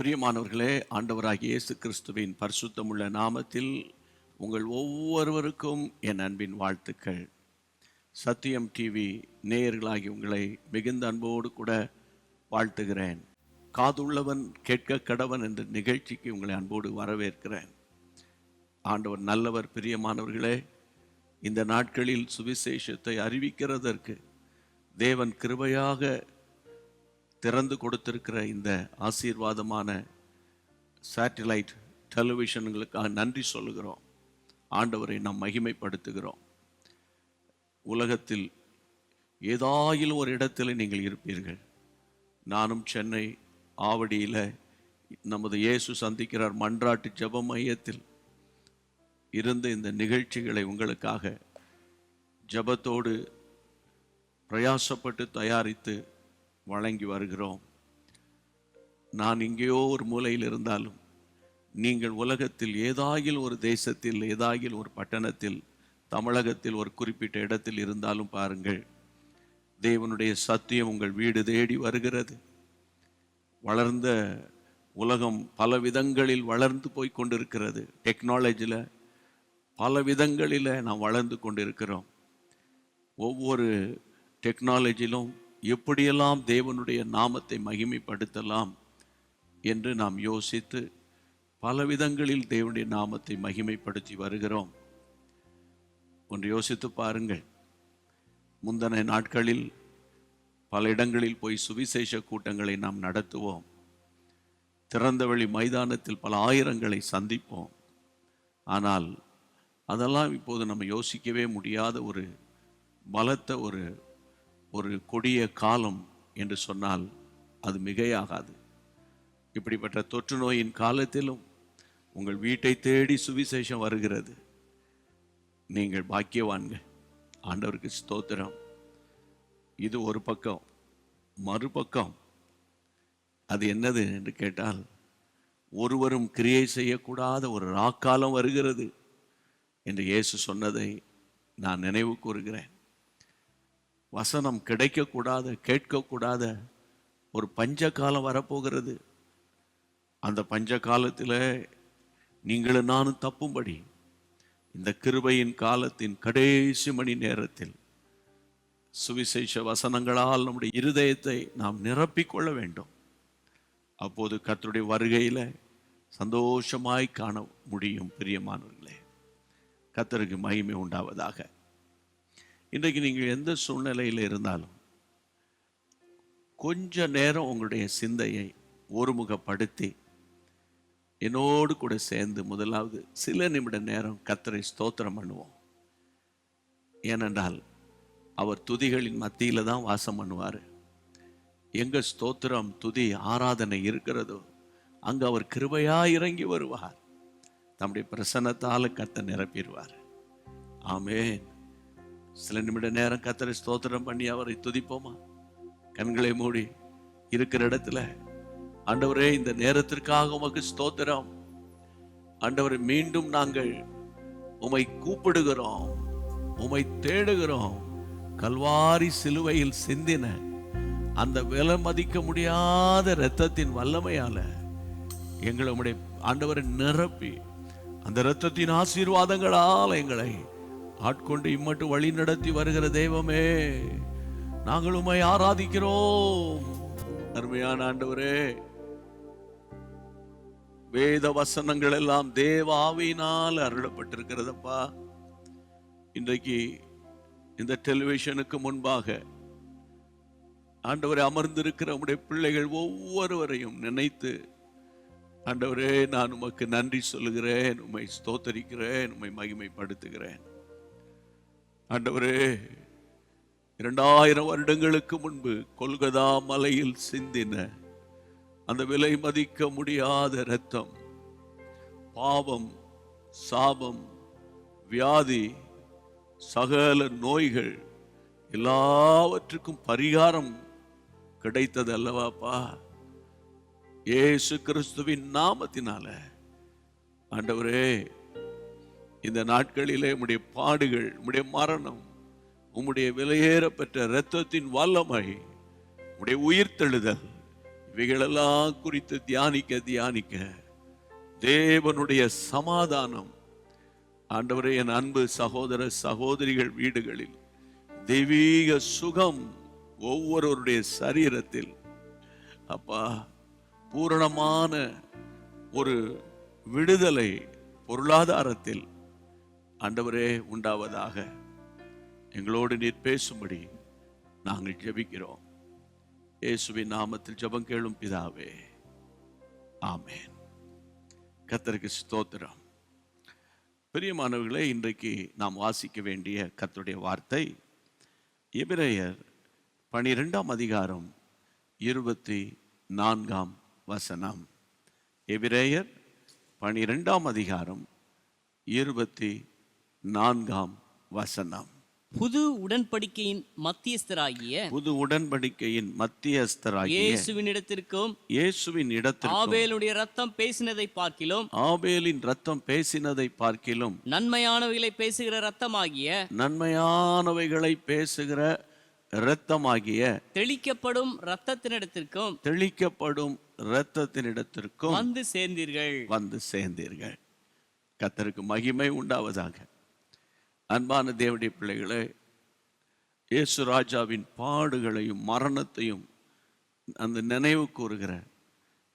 பிரியமானவர்களே ஆண்டவராகிய இயேசு கிறிஸ்துவின் பரிசுத்தமுள்ள நாமத்தில் உங்கள் ஒவ்வொருவருக்கும் என் அன்பின் வாழ்த்துக்கள். சத்தியம் டிவி நேயர்களாகி உங்களை மிகுந்த அன்போடு கூட வாழ்த்துகிறேன். காதுள்ளவன் கேட்க கடவன் என்ற நிகழ்ச்சிக்கு உங்களை அன்போடு வரவேற்கிறேன். ஆண்டவர் நல்லவர் பிரியமானவர்களே இந்த நாட்களில் சுவிசேஷத்தை அறிவிக்கிறதற்கு தேவன் கிருபையாக திறந்து கொடுத்திருக்கிற இந்த ஆசீர்வாதமான சேட்டிலைட் டெலிவிஷனுங்களுக்காக நன்றி சொல்லுகிறோம். ஆண்டவரை நாம் மகிமைப்படுத்துகிறோம். உலகத்தில் ஏதாயிலும் ஒரு இடத்துல நீங்கள் இருப்பீர்கள். நானும் சென்னை ஆவடியில் நமது இயேசு சந்திக்கிறார் மன்றாட்டு ஜெப மையத்தில் இருந்த இந்த நிகழ்ச்சிகளை உங்களுக்காக ஜெபத்தோடு பிரயாசப்பட்டு தயாரித்து வழங்கி வருகிறோம். நான் எங்கேயோ ஒரு மூலையில் இருந்தாலும் நீங்கள் உலகத்தில் ஏதாயில் ஒரு தேசத்தில் ஏதாயில் ஒரு பட்டணத்தில் தமிழகத்தில் ஒரு குறிப்பிட்ட இடத்தில் இருந்தாலும் பாருங்கள் தேவனுடைய சத்தியம் உங்கள் வீடு தேடி வருகிறது. வளர்ந்த உலகம் பல விதங்களில் வளர்ந்து போய் கொண்டிருக்கிறது. டெக்னாலஜியில் பல விதங்களில் நாம் வளர்ந்து கொண்டிருக்கிறோம். ஒவ்வொரு டெக்னாலஜிலும் எப்படியெல்லாம் தேவனுடைய நாமத்தை மகிமைப்படுத்தலாம் என்று நாம் யோசித்து பல விதங்களில் தேவனுடைய நாமத்தை மகிமைப்படுத்தி வருகிறோம். ஒன்று யோசித்து பாருங்கள். முந்தன நாட்களில் பல இடங்களில் போய் சுவிசேஷ கூட்டங்களை நாம் நடத்துவோம். திறந்தவெளி மைதானத்தில் பல ஆயிரங்களை சந்திப்போம். ஆனால் அதெல்லாம் இப்போது நம்ம யோசிக்கவே முடியாத ஒரு பலத்த ஒரு ஒரு கொடிய காலம் என்று சொன்னால் அது மிகையாகாது. இப்படிப்பட்ட தொற்று நோயின் காலத்திலும் உங்கள் வீட்டை தேடி சுவிசேஷம் வருகிறது. நீங்கள் பாக்கியவான்கள். ஆண்டவருக்கு ஸ்தோத்திரம். இது ஒரு பக்கம். மறுபக்கம். அது என்னது என்று கேட்டால் ஒருவரும் கிரியை செய்யக்கூடாத ஒரு ராக்காலம் வருகிறது என்று இயேசு சொன்னதை நான் நினைவு கூறுகிறேன். வசனம் கிடைக்கக்கூடாது கேட்கக்கூடாத ஒரு பஞ்ச காலம் வரப்போகிறது. அந்த பஞ்ச காலத்தில் நீங்களும் நானும் தப்பும்படி இந்த கிருபையின் காலத்தின் கடைசி மணி நேரத்தில் சுவிசேஷ வசனங்களால் நம்முடைய இருதயத்தை நாம் நிரப்பிக்கொள்ள வேண்டும். அப்போது கத்தருடைய வருகையில் சந்தோஷமாய் காண முடியும் பிரியமானவர்களே. கத்தருக்கு மகிமை உண்டாவதாக. இன்றைக்கு நீங்கள் எந்த சூழ்நிலையில் இருந்தாலும் கொஞ்ச நேரம் உங்களுடைய சிந்தையை ஒருமுகப்படுத்தி என்னோடு கூட சேர்ந்து முதலாவது சில நிமிட நேரம் கத்தரை ஸ்தோத்திரம் பண்ணுவோம். ஏனென்றால் அவர் துதிகளின் மத்தியில் தான் வாசம் பண்ணுவார். எங்கே ஸ்தோத்திரம் துதி ஆராதனை இருக்கிறதோ அங்கே அவர் கிருபையா இறங்கி வருவார். தம்முடைய பிரசன்னத்தால் கத்தை நிரப்பிடுவார். ஆமேன். சில நிமிட நேரம் கத்தரை ஸ்தோத்திரம் பண்ணி அவரை துதிப்போமா? கண்களை மூடி இருக்கிற இடத்துல ஆண்டவரே இந்த நேரத்திற்காக உமக்கு ஸ்தோத்திரம். ஆண்டவரை மீண்டும் நாங்கள் உமை கூப்பிடுகிறோம் உமை தேடுகிறோம். கல்வாரி சிலுவையில் சிந்தின அந்த விலை மதிக்க முடியாத இரத்தத்தின் வல்லமையால எங்களை உம்முடைய ஆண்டவரை நிரப்பி அந்த இரத்தத்தின் ஆசீர்வாதங்களால் எங்களை ஆட்கொண்டு இம்மட்டு வழி நடத்தி வருகிற தெய்வமே நாங்கள் உம்மை ஆராதிக்கிறோம். அருமையான ஆண்டவரே வேத வசனங்கள் எல்லாம் தேவாவினால் அருளப்பட்டிருக்கிறதப்பா. இன்றைக்கு இந்த டெலிவிஷனுக்கு முன்பாக ஆண்டவரை அமர்ந்திருக்கிற உடைய பிள்ளைகள் ஒவ்வொருவரையும் நினைத்து ஆண்டவரே நான் உமக்கு நன்றி சொல்லுகிறேன் உம்மை ஸ்தோத்தரிக்கிறேன் உம்மை மகிமைப்படுத்துகிறேன். ஆண்டவரே இரண்டாயிரம் வருடங்களுக்கு முன்பு கொல்கதா மலையில் சிந்தின அந்த விலை மதிக்க முடியாத இரத்தம் பாவம் சாபம் வியாதி சகல நோய்கள் எல்லாவற்றுக்கும் பரிகாரம் கிடைத்தது அல்லவாப்பா. ஏசு கிறிஸ்துவின் நாமத்தினால. ஆண்டவரே இந்த நாட்களிலே உம்முடைய பாடுகள் உம்முடைய மரணம் உம்முடைய விலையேறப்பெற்ற இரத்தத்தின் வல்லமை உம்முடைய உயிர்த்தெழுதல் இவைகளெல்லாம் குறித்து தியானிக்க தியானிக்க தேவனுடைய சமாதானம். ஆண்டவரே என் அன்பு சகோதர சகோதரிகள் வீடுகளில் தெய்வீக சுகம் ஒவ்வொருவருடைய சரீரத்தில். அப்பா பூரணமான ஒரு விடுதலை பொருளாதாரத்தில் ஆண்டவரே உண்டாவதாக. எங்களோடு நீர் பேசும்படி நாங்கள் ஜெபிக்கிறோம். இயேசுவின் நாமத்தில் ஜெபம் கேளும் பிதாவே. ஆமேன். கத்தருக்கு ஸ்தோத்திரம். பிரியமானவர்களே இன்றைக்கு நாம் வாசிக்க வேண்டிய கத்தருடைய வார்த்தை எபிரேயர் பனிரெண்டாம் அதிகாரம் இருபத்தி நான்காம் வசனம். எபிரேயர் பனிரெண்டாம் அதிகாரம் இருபத்தி நான்காம் வசனம். புது உடன்படிக்கையின் மத்தியஸ்தராகிய புது உடன்படிக்கையின் மத்தியஸ்தராகிய இயேசுவினிடத்திற்கும் இயேசுவின் இடத்தில் ஆபேலுடைய ரத்தம் பேசினதை பார்க்கிலும் ஆபேலின் ரத்தம் பேசினதை பார்க்கிலும் நன்மையானவைகளை பேசுகிற ரத்தமாகிய நன்மையானவைகளை பேசுகிற இரத்தமாகிய தெளிக்கப்படும் ரத்தத்தினிடத்திற்கும் தெளிக்கப்படும் இரத்தத்தினிடத்திற்கும் வந்து சேர்ந்தீர்கள். வந்து சேர்ந்தீர்கள். கத்தருக்கு மகிமை உண்டாவதாக. அன்பான தேவடைய பிள்ளைகளே இயேசு ராஜாவின் பாடுகளையும் மரணத்தையும் அந்த நினைவு கூறுகிற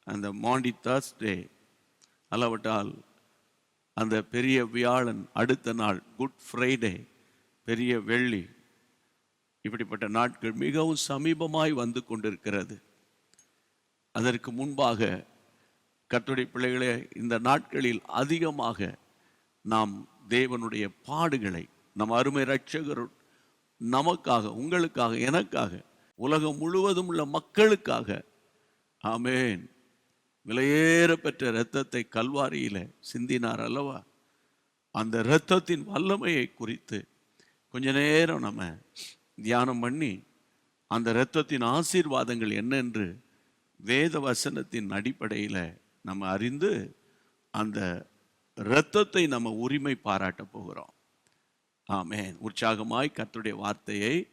அந்த மாண்டி தாஸ்டே அளவட்டால் அந்த பெரிய வியாழன் அடுத்த நாள் குட் ஃப்ரைடே பெரிய வெள்ளி இப்படிப்பட்ட நாட்கள் மிகவும் சமீபமாய் வந்து கொண்டிருக்கிறது. அதற்கு முன்பாக கர்த்தருடைய பிள்ளைகளே இந்த நாட்களில் அதிகமாக நாம் தேவனுடைய பாடுகளை நம் அருமை ரட்சகர் நமக்காக உங்களுக்காக எனக்காக உலகம் முழுவதும் உள்ள மக்களுக்காக ஆமேன். விலையேற பெற்ற இரத்தத்தை கல்வாரியில் சிந்தினார் அல்லவா? அந்த இரத்தத்தின் வல்லமையை குறித்து கொஞ்ச நேரம் நம்ம தியானம் பண்ணி அந்த இரத்தத்தின் ஆசீர்வாதங்கள் என்னென்று வேத வசனத்தின் அடிப்படையில் நம்ம அறிந்து அந்த இரத்தத்தை நம்ம உரிமை பாராட்ட போகிறோம். ஆமே உற்சாகமாய் கத்துடைய வார்த்தையை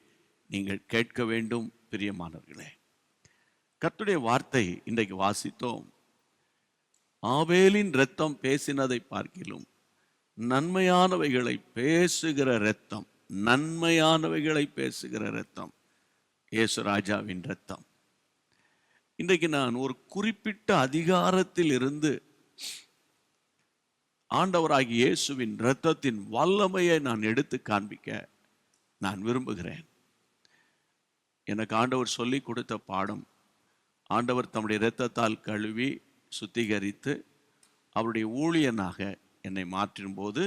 நீங்கள் கேட்க வேண்டும் பிரியமானவர்களே. கத்துடைய வார்த்தை இன்றைக்கு வாசித்தோம். ஆவேலின் இரத்தம் பேசினதை பார்க்கிலும் நன்மையானவைகளை பேசுகிற இரத்தம் நன்மையானவைகளை பேசுகிற இரத்தம் இயேசு ராஜாவின் இரத்தம். இன்றைக்கு நான் ஒரு குறிப்பிட்ட அதிகாரத்தில் இருந்து ஆண்டவராகி இயேசுவின் இரத்தத்தின் வல்லமையை நான் எடுத்து காண்பிக்க நான் விரும்புகிறேன். எனக்கு ஆண்டவர் சொல்லி கொடுத்த பாடம் ஆண்டவர் தம்முடைய இரத்தத்தால் கழுவி சுத்திகரித்து அவருடைய ஊழியனாக என்னை மாற்றும்போது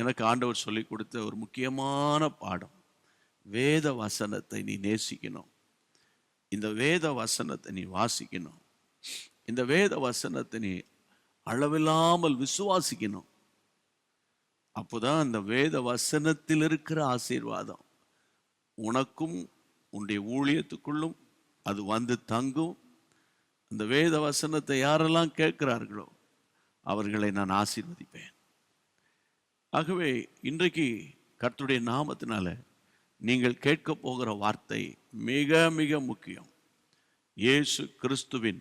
எனக்கு ஆண்டவர் சொல்லி கொடுத்த ஒரு முக்கியமான பாடம் வேத வசனத்தை நீ நேசிக்கணும். இந்த வேத வசனத்தை நீ வாசிக்கணும். இந்த வேத வசனத்தை நீ அளவில்லாமல் விசுவாசிக்கணும். அப்போதான் அந்த வேத வசனத்தில் இருக்கிற ஆசீர்வாதம். உனக்கும் உன்னுடைய ஊழியத்துக்குள்ளும் அது வந்து தங்கும். அந்த வேத வசனத்தை யாரெல்லாம் கேட்கிறார்களோ அவர்களை நான் ஆசீர்வதிப்பேன். ஆகவே இன்றைக்கு கர்த்துடைய நாமத்தினால நீங்கள் கேட்க போகிற வார்த்தை மிக மிக முக்கியம். இயேசு கிறிஸ்துவின்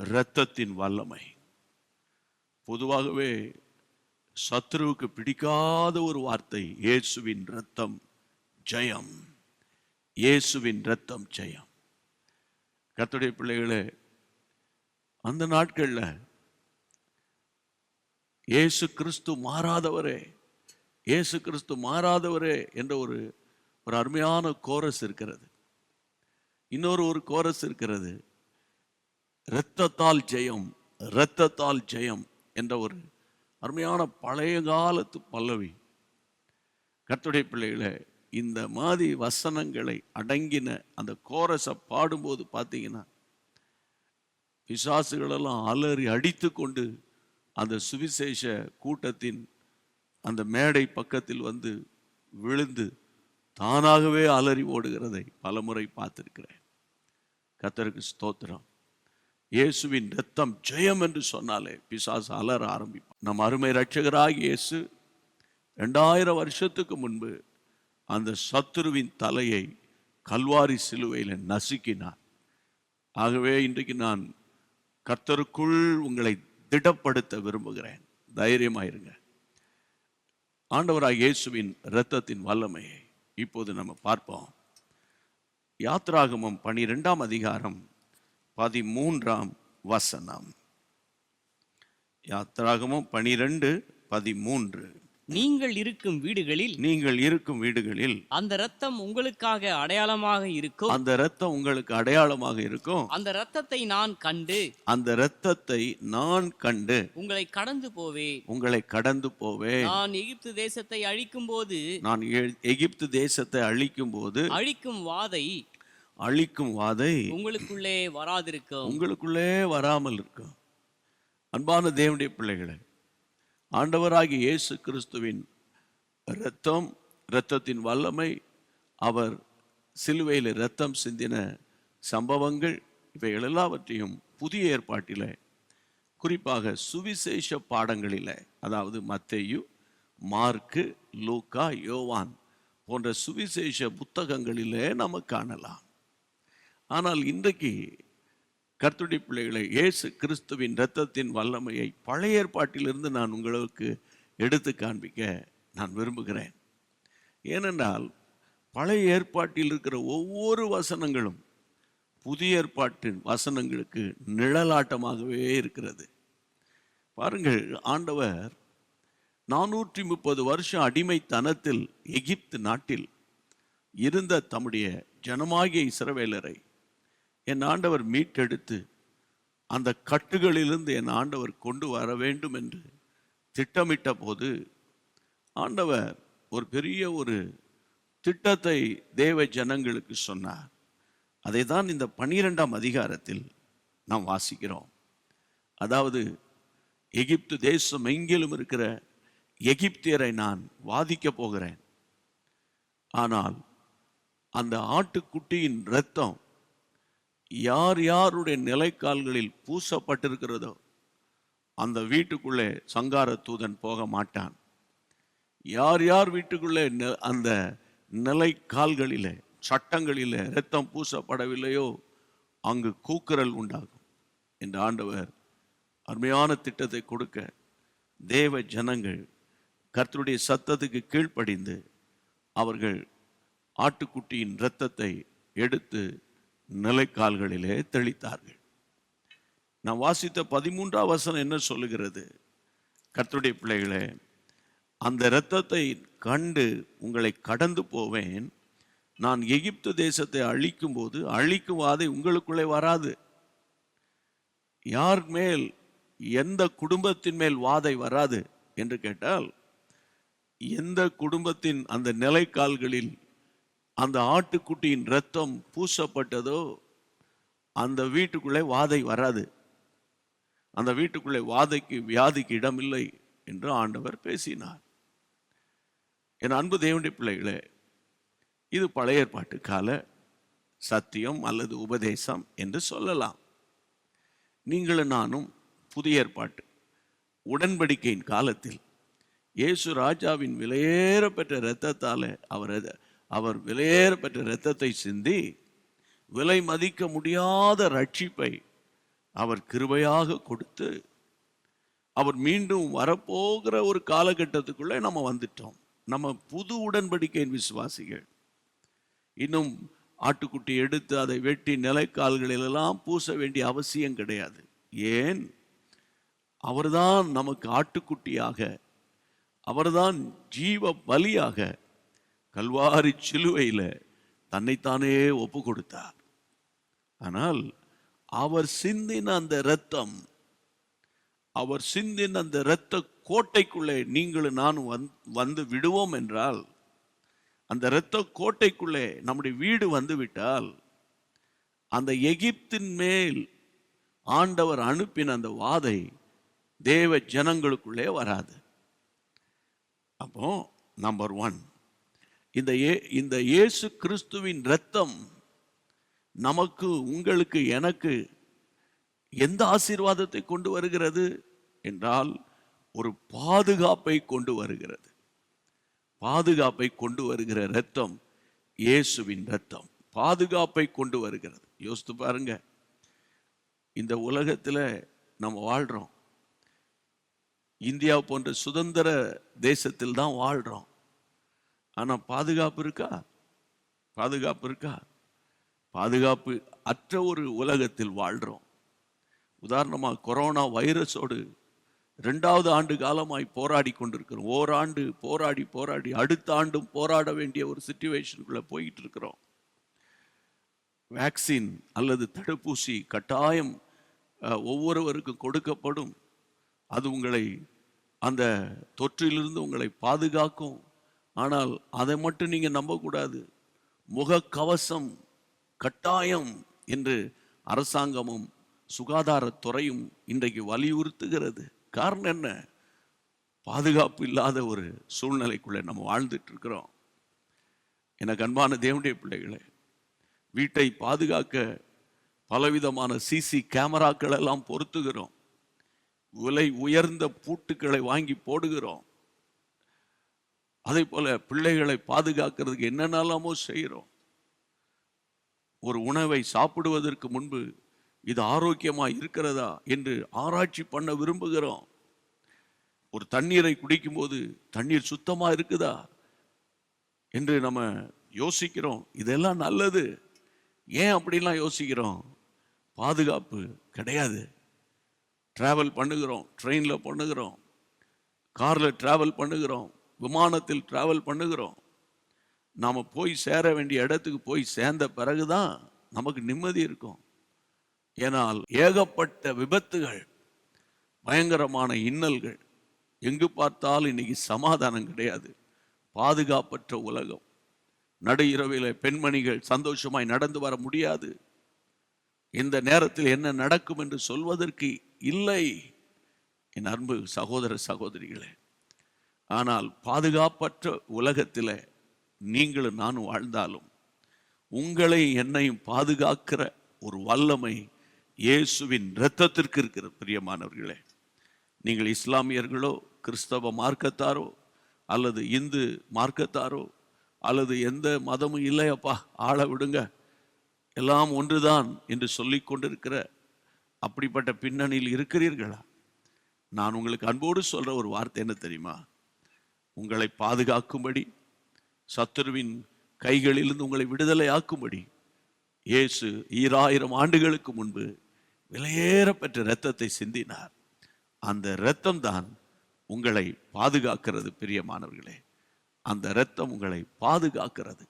இரத்தத்தின் வல்லமை. பொதுவாகவே சத்ருவுக்கு பிடிக்காத ஒரு வார்த்தை இயேசுவின் ரத்தம் ஜெயம். இயேசுவின் ரத்தம் ஜெயம். கத்துடைய பிள்ளைகளே அந்த நாட்களில் இயேசு கிறிஸ்து மாறாதவரே இயேசு கிறிஸ்து மாறாதவரே என்ற ஒரு ஒரு அருமையான கோரஸ் இருக்கிறது. இன்னொரு ஒரு கோரஸ் இருக்கிறது இரத்தத்தால் ஜெயம் இரத்தத்தால் ஜெயம். என்ற ஒரு அருமையான பழைய காலத்து பல்லவி. கத்துடைய பிள்ளைகளை இந்த மாதிரி வசனங்களை அடங்கின அந்த கோரஸை பாடும்போது பார்த்தீங்கன்னா பிசாசுகளெல்லாம் அலறி அடித்து கொண்டு அந்த சுவிசேஷ கூட்டத்தின் அந்த மேடை பக்கத்தில் வந்து விழுந்து தானாகவே அலறி ஓடுகிறதை பலமுறை பார்த்திருக்கிறேன். கத்தருக்கு ஸ்தோத்திரம். இயேசுவின் ரத்தம் ஜெயம் என்று சொன்னாலே பிசாசு அலற ஆரம்பிப்பான். நம் அருமை ரட்சகராக இயேசு ரெண்டாயிரம் வருஷத்துக்கு முன்பு அந்த சத்துருவின் தலையை கல்வாரி சிலுவையில் நசுக்கினார். ஆகவே இன்றைக்கு நான் கர்த்தருக்குள் உங்களை திடப்படுத்த விரும்புகிறேன். தைரியமாயிருங்க. ஆண்டவராக இயேசுவின் இரத்தத்தின் வல்லமையை இப்போது நம்ம பார்ப்போம். யாத்ராகமம் பனிரெண்டாம் அதிகாரம் பதிமூன்றாம் வசனம். யாத்ராகமம் பனிரெண்டு பதிமூன்று. நீங்கள் இருக்கும் வீடுகளில் நீங்கள் இருக்கும் வீடுகளில் அந்த ரத்தம் உங்களுக்காக அடையாளமாக இருக்கும். அந்த இரத்தம் உங்களுக்கு அடையாளமாக இருக்கும். அந்த ரத்தத்தை நான் கண்டு அந்த இரத்தத்தை நான் கண்டு உங்களை கடந்து போவேன். உங்களை கடந்து போவேன். நான் எகிப்து தேசத்தை அழிக்கும் போது நான் எகிப்து தேசத்தை அழிக்கும் போது அழிக்கும் வாதை அழிக்கும் வாதை உங்களுக்குள்ளே வராதிருக்கும். உங்களுக்குள்ளே வராமல் இருக்கும். அன்பான தேவனுடைய பிள்ளைகளே ஆண்டவராகிய இயேசு கிறிஸ்துவின் இரத்தம் இரத்தத்தின் வல்லமை அவர் சிலுவையில் இரத்தம் சிந்தின சம்பவங்கள் இவைகள் எல்லாவற்றையும் புதிய ஏற்பாட்டிலே குறிப்பாக சுவிசேஷ பாடங்களிலே அதாவது மத்தேயு மார்க்கு லூக்கா யோவான் போன்ற சுவிசேஷ புத்தகங்களிலே நம்ம காணலாம். ஆனால் இன்றைக்கு கர்த்தருடைய பிள்ளைகளை இயேசு கிறிஸ்துவின் இரத்தத்தின் வல்லமையை பழைய ஏற்பாட்டிலிருந்து நான் உங்களுக்கு எடுத்து காண்பிக்க நான் விரும்புகிறேன். ஏனென்றால் பழைய ஏற்பாட்டில் இருக்கிற ஒவ்வொரு வசனங்களும் புதிய ஏற்பாட்டின் வசனங்களுக்கு நிழலாட்டமாகவே இருக்கிறது. பாருங்கள் ஆண்டவர் நானூற்றி முப்பது வருஷம் அடிமைத்தனத்தில் எகிப்து நாட்டில் இருந்த தம்முடைய ஜனமாகிய இஸ்ரவேலரை என் ஆண்டவர் மீட்டெடுத்து அந்த கட்டுகளிலிருந்து என் ஆண்டவர் கொண்டு வர வேண்டும் என்று திட்டமிட்ட போது ஆண்டவர் ஒரு பெரிய ஒரு திட்டத்தை தேவ ஜனங்களுக்கு சொன்னார். அதை தான் இந்த பன்னிரெண்டாம் அதிகாரத்தில் நாம் வாசிக்கிறோம். அதாவது எகிப்து தேசம் எங்கிலும் இருக்கிற எகிப்தியரை நான் வாதிக்கப் போகிறேன். ஆனால் அந்த ஆட்டுக்குட்டியின் இரத்தம் யார் யாருடைய நிலைக்கால்களில் பூசப்பட்டிருக்கிறதோ அந்த வீட்டுக்குள்ளே சங்கார தூதன் போக மாட்டான். யார் யார் வீட்டுக்குள்ளே நி- அந்த நிலைக்கால்களிலே சட்டங்களிலே ரத்தம் பூசப்படவில்லையோ அங்கு கூக்குரல் உண்டாகும். இந்த ஆண்டவர் அருமையான திட்டத்தை கொடுக்க தேவ ஜனங்கள் கர்த்தருடைய சத்தத்துக்கு கீழ்ப்படிந்து அவர்கள் ஆட்டுக்குட்டியின் இரத்தத்தை எடுத்து நிலைக்கால்களிலே தெளித்தார்கள். நான் வாசித்த பதிமூன்றாம் வசனம் என்ன சொல்லுகிறது? கர்த்தருடைய பிள்ளைகளே அந்த இரத்தத்தை கண்டு உங்களை கடந்து போவேன். நான் எகிப்து தேசத்தை அழிக்கும் போது அழிக்கும் வாதை உங்களுக்குள்ளே வராது. யார் மேல் எந்த குடும்பத்தின் மேல் வாதை வராது? என்று கேட்டால் எந்த குடும்பத்தின் அந்த நிலைக்கால்களில் அந்த ஆட்டுக்குட்டியின் ரத்தம் பூசப்பட்டதோ அந்த வீட்டுக்குள்ளே வாதை வராது. அந்த வீட்டுக்குள்ளே வாதைக்கு வியாதிக்கு இடமில்லை என்று ஆண்டவர் பேசினார். என் அன்பு தேவனுடைய பிள்ளைகளே இது பழைய ஏற்பாட்டு கால சத்தியம் அல்லது உபதேசம் என்று சொல்லலாம். நீங்களும் நானும் புதிய ஏற்பாட்டு உடன்படிக்கையின் காலத்தில் இயேசு ராஜாவின் விலையேற பெற்ற இரத்தத்தால் அவர் அவர் விலையேற பெற்ற இரத்தத்தை சிந்தி விலை மதிக்க முடியாத ரட்சிப்பை அவர் கிருபையாக கொடுத்து அவர் மீண்டும் வரப்போகிற ஒரு காலகட்டத்துக்குள்ளே நம்ம வந்துட்டோம். நம்ம புது உடன்படிக்கையின் விசுவாசிகள். இன்னும் ஆட்டுக்குட்டி எடுத்து அதை வெட்டி நிலைக்கால்களிலெல்லாம் பூச வேண்டிய அவசியம் கிடையாது. ஏன்? அவர்தான் நமக்கு ஆட்டுக்குட்டியாக அவர்தான் ஜீவ பலியாக கல்வாரி சிலுவையில் தன்னைத்தானே ஒப்பு கொடுத்தார். ஆனால் அவர் சிந்தின அந்த இரத்தம் அவர் சிந்தின அந்த இரத்த கோட்டைக்குள்ளே நீங்களும் நானும் வந் வந்து விடுவோம் என்றால் அந்த இரத்த கோட்டைக்குள்ளே நம்முடைய வீடு வந்து விட்டால் அந்த எகிப்தின் மேல் ஆண்டவர் அனுப்பின அந்த வாதை தேவ ஜனங்களுக்குள்ளே வராது. அப்போ நம்பர் ஒன் இந்த ஏ இந்த இயேசு கிறிஸ்துவின் இரத்தம் நமக்கு உங்களுக்கு எனக்கு எந்த ஆசீர்வாதத்தை கொண்டு வருகிறது என்றால் ஒரு பாதுகாப்பை கொண்டு வருகிறது. பாதுகாப்பை கொண்டு வருகிற இரத்தம் இயேசுவின் இரத்தம். பாதுகாப்பை கொண்டு வருகிறது. யோசித்து பாருங்க. இந்த உலகத்தில் நம்ம வாழ்கிறோம் இந்தியா போன்ற சுதந்திர தேசத்தில் தான் வாழ்கிறோம் ஆனால் பாதுகாப்பு இருக்கா? பாதுகாப்பு இருக்கா? பாதுகாப்பு அற்ற ஒரு உலகத்தில் வாழ்கிறோம் உதாரணமாக கொரோனா வைரஸோடு ரெண்டாவது ஆண்டு காலமாய் போராடி கொண்டிருக்கிறோம். ஓராண்டு போராடி போராடி அடுத்த ஆண்டும் போராட வேண்டிய ஒரு சுச்சுவேஷனுக்குள்ளே போயிட்டு இருக்கிறோம் வேக்சின் அல்லது தடுப்பூசி கட்டாயம் ஒவ்வொருவருக்கும் கொடுக்கப்படும். அது உங்களை அந்த தொற்றிலிருந்து உங்களை பாதுகாக்கும் ஆனால் அதை மட்டும் நீங்கள் நம்பக்கூடாது. முகக்கவசம் கட்டாயம் என்று அரசாங்கமும் சுகாதாரத்துறையும் இன்றைக்கு வலியுறுத்துகிறது. காரணம் என்ன? பாதுகாப்பு இல்லாத ஒரு சூழ்நிலைக்குள்ளே நம்ம வாழ்ந்துட்டு இருக்கிறோம் எனக்கு அன்பான தேவனுடைய பிள்ளைகளே வீட்டை பாதுகாக்க பலவிதமான சிசி கேமராக்கள் எல்லாம் பொருத்துகிறோம். விலை உயர்ந்த பூட்டுக்களை வாங்கி போடுகிறோம். அதே போல் பிள்ளைகளை பாதுகாக்கிறதுக்கு என்னென்னலாமோ செய்கிறோம். ஒரு உணவை சாப்பிடுவதற்கு முன்பு இது ஆரோக்கியமாக இருக்கிறதா என்று ஆராய்ச்சி பண்ண விரும்புகிறோம். ஒரு தண்ணீரை குடிக்கும்போது தண்ணீர் சுத்தமாக இருக்குதா என்று நம்ம யோசிக்கிறோம். இதெல்லாம் நல்லது. ஏன் அப்படிலாம் யோசிக்கிறோம்? பாதுகாப்பு கிடையாது. ட்ராவல் பண்ணுகிறோம். ட்ரெயினில் பண்ணுகிறோம். காரில் ட்ராவல் பண்ணுகிறோம். விமானத்தில் ட்ராவல் பண்ணுகிறோம். நாம் போய் சேர வேண்டிய இடத்துக்கு போய் சேர்ந்த பிறகுதான் நமக்கு நிம்மதி இருக்கும். ஏனால் ஏகப்பட்ட விபத்துகள் பயங்கரமான இன்னல்கள் எங்கு பார்த்தாலும் இன்னைக்கு சமாதானம் கிடையாது. பாதுகாப்பற்ற உலகம். நடு இரவில பெண்மணிகள் சந்தோஷமாய் நடந்து வர முடியாது. இந்த நேரத்தில் என்ன நடக்கும் என்று சொல்வதற்கு இல்லை. என் அன்பு சகோதர சகோதரிகளே ஆனால் பாதுகாப்பற்ற உலகத்தில் நீங்களும் நானும் வாழ்ந்தாலும் உங்களை என்னையும் பாதுகாக்கிற ஒரு வல்லமை இயேசுவின் இரத்தத்திற்கு இருக்கிற பிரியமானவர்களே. நீங்கள் இஸ்லாமியர்களோ கிறிஸ்தவ மார்க்கத்தாரோ அல்லது இந்து மார்க்கத்தாரோ அல்லது எந்த மதமும் இல்லையப்பா ஆள விடுங்க. எல்லாம் ஒன்றுதான் என்று சொல்லி கொண்டிருக்கிற அப்படிப்பட்ட பின்னணியில் இருக்கிறீர்களா? நான் உங்களுக்கு அன்போடு சொல்கிற ஒரு வார்த்தை என்ன தெரியுமா? உங்களை பாதுகாக்கும்படி சத்துருவின் கைகளிலிருந்து உங்களை விடுதலையாக்கும்படி இயேசு ஈராயிரம் ஆண்டுகளுக்கு முன்பு விலையேறப்பெற்ற இரத்தத்தை சிந்தினார். அந்த இரத்தம் தான் உங்களை பாதுகாக்கிறது பிரியமானவர்களே. அந்த இரத்தம் உங்களை பாதுகாக்கிறது.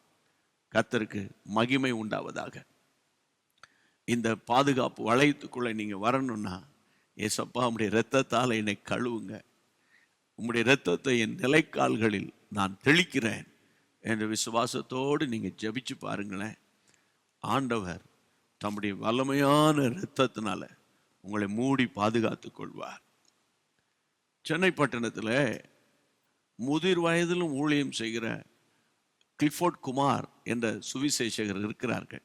கத்தருக்கு மகிமை உண்டாவதாக. இந்த பாதுகாப்பு வளையத்துக்குள்ளே நீங்க வரணும்னா ஏசப்பா உடைய ரத்தத்தால் என்னை கழுவுங்க. உம்முடைய இரத்தத்தை என் நிலைக்கால்களில் நான் தெளிக்கிறேன் என்ற விசுவாசத்தோடு நீங்கள் ஜெபிச்சு பாருங்களேன். ஆண்டவர் தம்முடைய வல்லமையான இரத்தத்தினால உங்களை மூடி பாதுகாத்து கொள்வார். சென்னை பட்டணத்தில் முதிர் வயதிலும் ஊழியம் செய்கிற கிளிஃபோர்ட் குமார் என்ற சுவிசேஷகர் இருக்கிறார்கள்.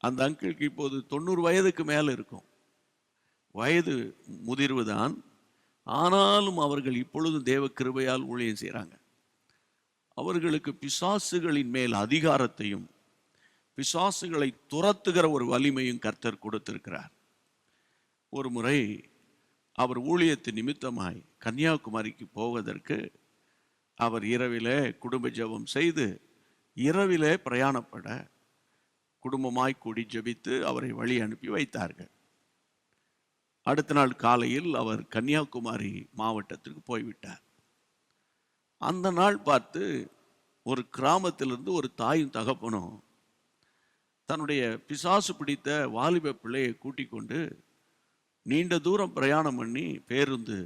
அந்த அங்கிளுக்கு இப்போது தொண்ணூறு வயதுக்கு மேலே இருக்கும். வயது முதிர்வு தான் ஆனாலும் அவர்கள் இப்பொழுது தேவ கிருபையால் ஊழியம் செய்கிறாங்க. அவர்களுக்கு பிசாசுகளின் மேல் அதிகாரத்தையும் பிசாசுகளை துரத்துகிற ஒரு வலிமையும் கர்த்தர் கொடுத்திருக்கிறார். ஒரு முறை அவர் ஊழியத்து நிமித்தமாய் கன்னியாகுமரிக்கு போவதற்கு அவர் இரவிலே குடும்ப ஜெபம் செய்து இரவிலே பிரயாணப்பட குடும்பமாய் கூடி ஜெபித்து அவரை வழி அனுப்பி வைத்தார்கள். அடுத்த நாள் காலையில் அவர் கன்னியாகுமரி மாவட்டத்திற்கு போய்விட்டார். அந்த நாள் பார்த்து ஒரு கிராமத்திலிருந்து ஒரு தாயும் தகப்பனும் தன்னுடைய பிசாசு பிடித்த வாலிப பிள்ளையை கூட்டிக் கொண்டு நீண்ட தூரம் பிரயாணம் பண்ணி பேருந்து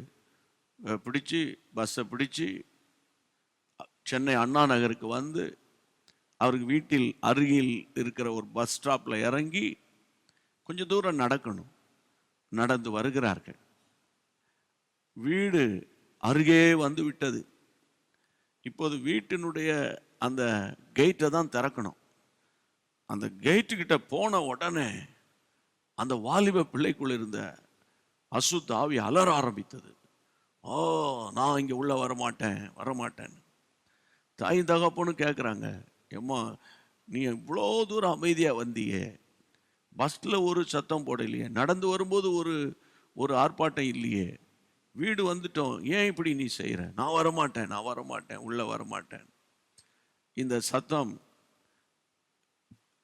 பிடிச்சி பிடிச்சு பஸ்ஸை பிடிச்சு சென்னை அண்ணா நகருக்கு வந்து அவருக்கு வீட்டில் அருகில் இருக்கிற ஒரு பஸ் ஸ்டாப்பில் இறங்கி கொஞ்சம் தூரம் நடக்கணும். நடந்து வருகிறார்கள். வீடு அருகே வந்து விட்டது. இப்போது வீட்டினுடைய அந்த கேட்டை தான் திறக்கணும். அந்த கேட்டுக்கிட்ட போன உடனே அந்த வாலிப பிள்ளைக்குள் இருந்த அசுத்த ஆவி அலற ஆரம்பித்தது. ஓ நான் இங்கே உள்ளே வரமாட்டேன் வரமாட்டேன் தாய் தகப்பனும் கேட்குறாங்க எம்மா நீ இவ்வளோ தூரம் அமைதியாக வந்தியே. பஸ்ஸில் ஒரு சத்தம் போடலையே நடந்து வரும்போது ஒரு ஒரு ஆர்ப்பாட்டம் இல்லையே. வீடு வந்துட்டோம். ஏன் இப்படி நீ செய்கிற நான் வரமாட்டேன் நான் வரமாட்டேன் உள்ளே வரமாட்டேன். இந்த சத்தம்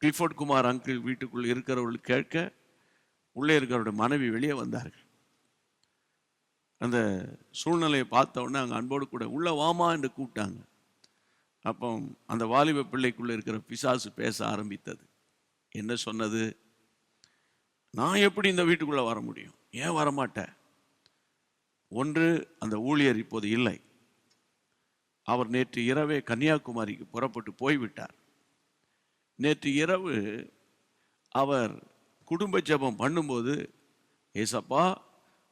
கிளிஃபோர்ட் குமார் அங்கிள் வீட்டுக்குள் இருக்கிறவர்கள் கேட்க உள்ளே இருக்கிறவருடைய மனைவி வெளியே வந்தார்கள். அந்த சூழ்நிலையை பார்த்த உடனே அங்கே அன்போடு கூட உள்ளே வாமா என்று கூப்பிட்டாங்க. அப்போ அந்த வாலிப பிள்ளைக்குள்ளே இருக்கிற பிசாசு பேச ஆரம்பித்தது. என்ன சொன்னது? நான் எப்படி இந்த வீட்டுக்குள்ளே வர முடியும்? ஏன் வரமாட்டேன்? ஒன்று அந்த ஊழியர் இப்போது இல்லை. அவர் நேற்று இரவே கன்னியாகுமரிக்கு புறப்பட்டு போய்விட்டார். நேற்று இரவு அவர் குடும்ப ஜெபம் பண்ணும்போது ஏசப்பா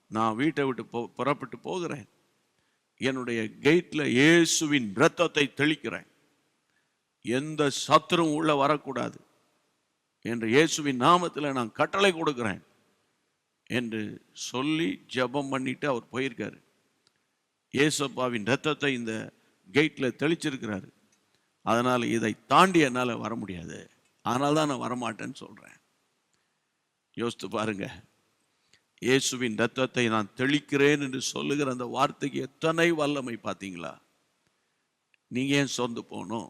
நான் வீட்டை விட்டு போ புறப்பட்டு போகிறேன். என்னுடைய கேட்டில் இயேசுவின் ரத்தத்தை தெளிக்கிறேன். எந்த சத்துரும் உள்ளே வரக்கூடாது. என்று இயேசுவின் நாமத்தில் நான் கட்டளை கொடுக்குறேன் என்று சொல்லி ஜெபம் பண்ணிட்டு அவர் போயிருக்காரு. இயேசப்பாவின் ரத்தத்தை இந்த கேட்டில் தெளிச்சிருக்கிறாரு. அதனால் இதை தாண்டி என்னால் வர முடியாது. அதனால தான் நான் வரமாட்டேன்னு சொல்கிறேன் யோசித்து பாருங்க. இயேசுவின் ரத்தத்தை நான் தெளிக்கிறேன் என்று சொல்லுகிற அந்த வார்த்தைக்கு எத்தனை வல்லமை பார்த்தீங்களா? நீங்கள் ஏன் சொந்து போகணும்?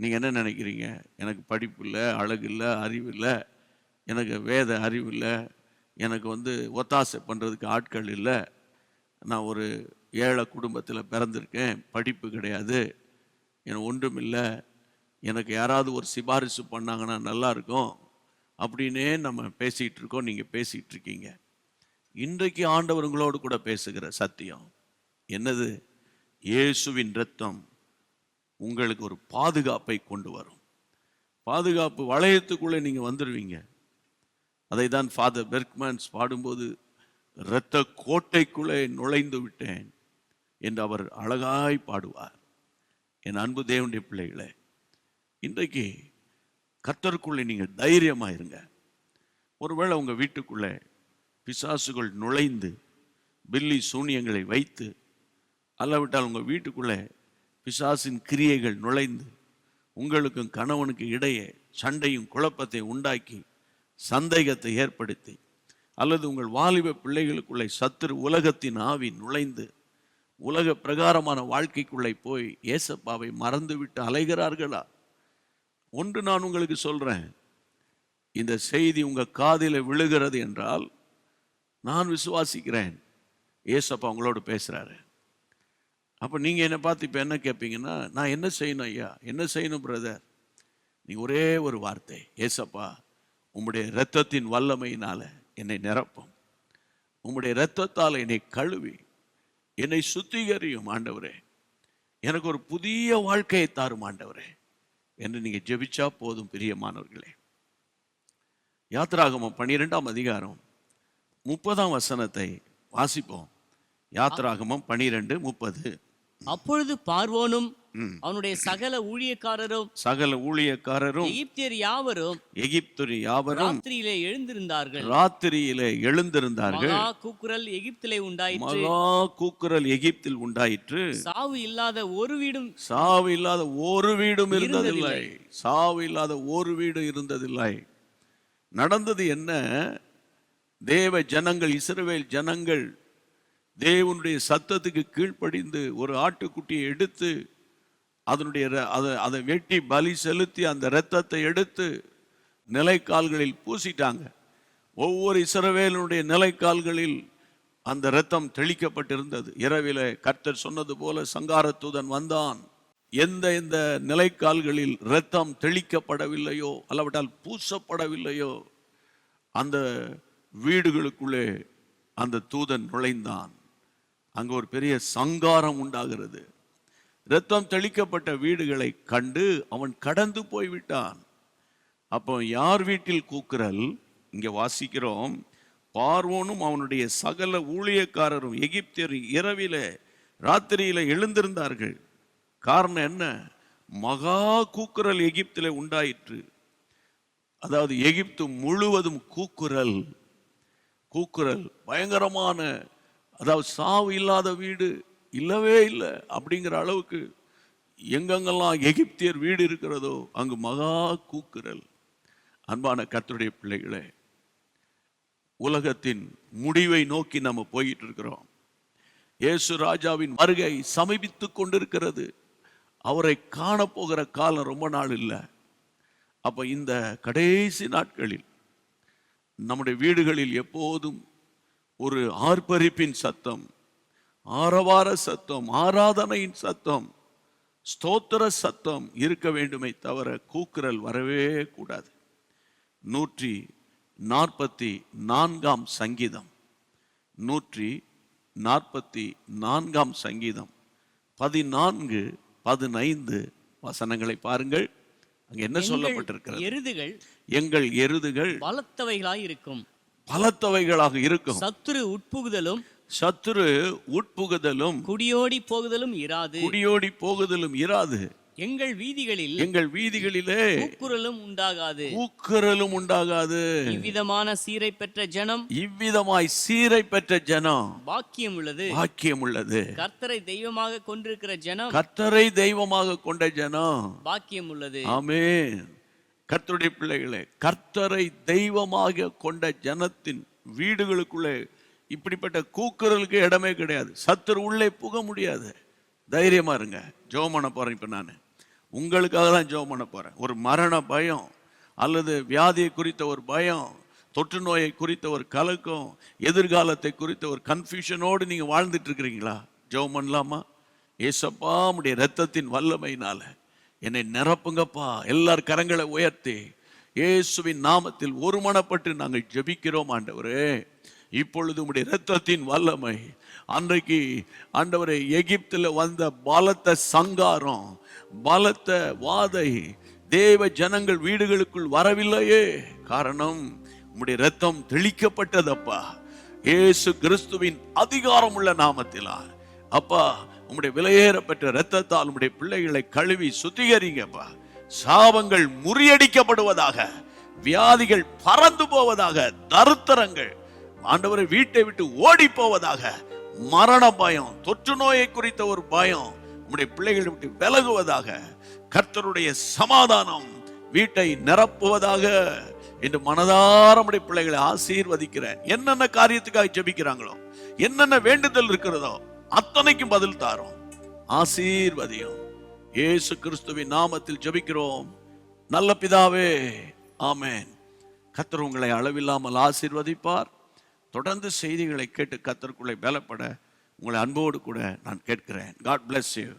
நீங்கள் என்ன நினைக்கிறீங்க? எனக்கு படிப்பு இல்லை அழகு இல்லை அறிவு இல்லை எனக்கு வேத அறிவு இல்லை எனக்கு வந்து ஒத்தாசை பண்ணுறதுக்கு ஆட்கள் இல்லை. நான் ஒரு ஏழை குடும்பத்தில் பிறந்திருக்கேன் படிப்பு கிடையாது எனக்கு ஒன்றும் இல்லை எனக்கு யாராவது ஒரு சிபாரிசு பண்ணாங்கன்னா நல்லாயிருக்கும் அப்படின்னே நம்ம பேசிகிட்டு இருக்கோம் நீங்கள் பேசிகிட்டு இருக்கீங்க. இன்றைக்கு ஆண்டவர்களோடு கூட பேசுகிற சத்தியம் என்னது? இயேசுவின் ரத்தம். உங்களுக்கு ஒரு பாதுகாப்பை கொண்டு வரும். பாதுகாப்பு வளையத்துக்குள்ளே நீங்கள் வந்துடுவீங்க அதை தான் ஃபாதர் பெர்க்மேன்ஸ் பாடும்போது இரத்த கோட்டைக்குள்ளே நுழைந்து விட்டேன் என்று அவர் அழகாய் பாடுவார். என் அன்பு தேவனுடைய பிள்ளைகளே இன்றைக்கு கத்தருக்குள்ளே நீங்கள் தைரியமாக இருங்க. ஒருவேளை உங்கள் வீட்டுக்குள்ளே பிசாசுகள் நுழைந்து பில்லி சூனியங்களை வைத்து அல்லாவிட்டால் உங்கள் வீட்டுக்குள்ளே பிசாசின் கிரியைகள் நுழைந்து உங்களுக்கும் கணவனுக்கு இடையே சண்டையும் குழப்பத்தை உண்டாக்கி சந்தேகத்தை ஏற்படுத்தி அல்லது உங்கள் வாலிப பிள்ளைகளுக்குள்ளே சத்துரு உலகத்தின் ஆவி நுழைந்து உலக பிரகாரமான வாழ்க்கைக்குள்ளே போய் ஏசப்பாவை மறந்துவிட்டு அலைகிறார்களா? ஒன்று நான் உங்களுக்கு சொல்கிறேன் இந்த செய்தி உங்கள் காதில் விழுகிறது என்றால் நான் விசுவாசிக்கிறேன். ஏசப்பா உங்களோடு பேசுகிறாரு அப்போ நீங்கள் என்னை பார்த்து இப்போ என்ன கேட்பீங்கன்னா நான் என்ன செய்யணும் ஐயா? என்ன செய்யணும் பிரதர் நீ ஒரே ஒரு வார்த்தை ஏசப்பா உம்முடைய இரத்தத்தின் வல்லமையினால் என்னை நிரப்பும். உம்முடைய இரத்தத்தால் என்னை கழுவி. என்னை சுத்திகரியும் ஆண்டவரே. எனக்கு ஒரு புதிய வாழ்க்கையை தாரும் ஆண்டவரே. என்று நீங்கள் ஜெபிச்சா போதும் பிரியமானவர்களே. யாத்ராகமம் பன்னிரெண்டாம் அதிகாரம் முப்பதாம் வசனத்தை வாசிப்போம். யாத்ராகமம் பனிரெண்டு முப்பது. அப்பொழுது பார்வோனும். அவனுடைய சகல ஊழியக்காரரும் சகல ஊழியக்காரரும் எகிப்தியர் யாவரும் எகிப்து யாவரும் ராத்திரியிலே எழுந்திருந்தார்கள். ராத்திரியிலே எழுந்திருந்தார்கள். மகா கூக்குரல் எகிப்திலே உண்டாயிற்று. மகா கூக்குரல் எகிப்தில் உண்டாயிற்று. சாவு இல்லாத ஒரு வீடும் சாவு இல்லாத ஒரு வீடும் இருந்ததில்லை. இருந்ததில்லை. சாவு இல்லாத ஒரு வீடு இருந்ததில்லை. நடந்தது என்ன? தேவ ஜனங்கள் இஸ்ரவேல் ஜனங்கள் தேவனுடைய சத்தத்துக்கு கீழ்ப்படிந்து ஒரு ஆட்டுக்குட்டியை எடுத்து அதனுடைய ர- அதை அதை வெட்டி பலி செலுத்தி அந்த இரத்தத்தை எடுத்து நிலைக்கால்களில் பூசிட்டாங்க. ஒவ்வொரு இசரவேலனுடைய நிலைக்கால்களில் அந்த இரத்தம் தெளிக்கப்பட்டிருந்தது. இரவிலே கர்த்தர் சொன்னது போல சங்காரத்தூதன் வந்தான். எந்த எந்த நிலைக்கால்களில் இரத்தம் தெளிக்கப்படவில்லையோ அல்லவிட்டால் பூசப்படவில்லையோ அந்த வீடுகளுக்குள்ளே அந்த தூதன் நுழைந்தான். அங்கே ஒரு பெரிய சங்காரம் உண்டாகிறது. இரத்தம் தெளிக்கப்பட்ட வீடுகளை கண்டு அவன் கடந்து போய்விட்டான். அப்போ யார் வீட்டில் கூக்குரல்? இங்கே வாசிக்கிறோம். பார்வோனும் அவனுடைய சகல ஊழியக்காரரும் எகிப்தியர் இரவில் ராத்திரியில எழுந்திருந்தார்கள். காரணம் என்ன? மகா கூக்குரல் எகிப்தில் உண்டாயிற்று. அதாவது எகிப்து முழுவதும் கூக்குரல். கூக்குரல் பயங்கரமான அதாவது சாவு இல்லாத வீடு இல்லவே இல்லை அப்படிங்கிற அளவுக்கு எங்கெங்கெல்லாம் எகிப்தியர் வீடு இருக்கிறதோ அங்கு மகா கூக்குரல். அன்பான கத்தருடைய பிள்ளைகளே உலகத்தின் முடிவை நோக்கி நம்ம போயிட்டு இருக்கிறோம். இயேசு ராஜாவின் வருகை சமீபித்து கொண்டிருக்கிறது. அவரை காணப்போகிற காலம் ரொம்ப நாள் இல்லை. அப்போ இந்த கடைசி நாட்களில் நம்முடைய வீடுகளில் எப்போதும் ஒரு ஆர்ப்பரிப்பின் சத்தம் ஆரவார சத்தம் ஆராதனையின் சத்தம் ஸ்தோத்திர சத்தம் இருக்க வேண்டுமே தவிர கூக்குரல் வரவே கூடாது. நூற்றி நாற்பத்தி நான்காம் சங்கீதம் நூற்றி நாற்பத்தி நான்காம் சங்கீதம் பதினான்கு பதினைந்து வசனங்களை பாருங்கள். அங்க என்ன சொல்லப்பட்டிருக்கிறது? எருதுகள் எங்கள் எருதுகள் பலத்தவைகளாய் இருக்கும் பலத்தவைகளாக இருக்கும். சத்துரு உட்புகுதலும் சத்துரு உட்புகுதலும் குடியோடி போகுதலும் இராது. குடியோடி போகுதலும் இராது. எங்கள் வீதிகளில் எங்கள் வீதிகளிலே கூக்குரலும் உண்டாகாது. கூக்குரலும் உண்டாகாது. இவ்விதமான சீரை பெற்ற ஜனம் இவ்விதமாய் சீரை பெற்ற ஜனம் பாக்கியம் உள்ளது. பாக்கியம் உள்ளது. கர்த்தரை தெய்வமாக கொண்டிருக்கிற ஜனம் கர்த்தரை தெய்வமாக கொண்ட ஜனம் பாக்கியம் உள்ளது. ஆமென். கர்த்தருடைய பிள்ளைகளே கர்த்தரை தெய்வமாக கொண்ட ஜனத்தின் வீடுகளுக்குள்ளே இப்படிப்பட்ட கூக்குரலுக்கு இடமே கிடையாது. சத்துரு உள்ளே புக முடியாது. தைரியமா இருங்க. ஜோம் பண்ண போகிறேன் இப்போ நான். உங்களுக்காக தான் ஜோம் பண்ண போகிறேன் ஒரு மரண பயம் அல்லது வியாதியை குறித்த ஒரு பயம் தொற்று நோயை குறித்த ஒரு கலக்கம் எதிர்காலத்தை குறித்த ஒரு கன்ஃபியூஷனோடு நீங்கள் வாழ்ந்துட்டு இருக்கிறீங்களா? ஜெபம் பண்ணலாமா? ஏசப்பா உடைய வல்லமையினால். என்னை நிரப்புங்கப்பா. எல்லார் கரங்களை உயர்த்தி. இயேசுவின் நாமத்தில் ஒருமனப்பட்டு நாங்கள் ஜெபிக்கிறோம் ஆண்டவரே. இப்பொழுது உடைய இரத்தத்தின் வல்லமை. அன்றைக்கு ஆண்டவரே எகிப்தில் வந்த பலத்த சங்காரம் பலத்த வாதை தேவ ஜனங்கள் வீடுகளுக்குள் வரவில்லையே. காரணம் உம்முடைய ரத்தம் தெளிக்கப்பட்டதப்பா. இயேசு கிறிஸ்துவின் அதிகாரம் உள்ள நாமத்திலா அப்பா உங்களுடைய விலையேறப்பட்ட ரத்தத்தால் உங்களுடைய பிள்ளைகளை கழுவி சுத்திகரிங்கப்பா. சாபங்கள் முறியடிக்கப்படுவதாக வியாதிகள் பறந்து போவதாக தருத்தரங்கள் ஆண்டவரை வீட்டை விட்டு ஓடி போவதாக மரண பயம் தொற்று நோயை குறித்த ஒரு பயம் உங்களுடைய பிள்ளைகளை விட்டு விலகுவதாக கர்த்தருடைய சமாதானம் வீட்டை நிரப்புவதாக என்று மனதார பிள்ளைகளை ஆசீர்வதிக்கிறேன் என்னென்ன காரியத்துக்காக ஜெபிக்கிறாங்களோ என்னென்ன வேண்டுதல் இருக்கிறதோ அத்தனைக்கும் பதில் தாரோம். ஆசீர்வதியும். இயேசு கிறிஸ்துவின் நாமத்தில் ஜெபிக்கிறோம். நல்ல பிதாவே ஆமேன். கத்தர் உங்களை அளவில்லாமல் ஆசீர்வதிப்பார். தொடர்ந்து செய்திகளை கேட்டு கத்தருக்குள்ளே பலப்பட உங்களை அன்போடு கூட நான் கேட்கிறேன். God bless you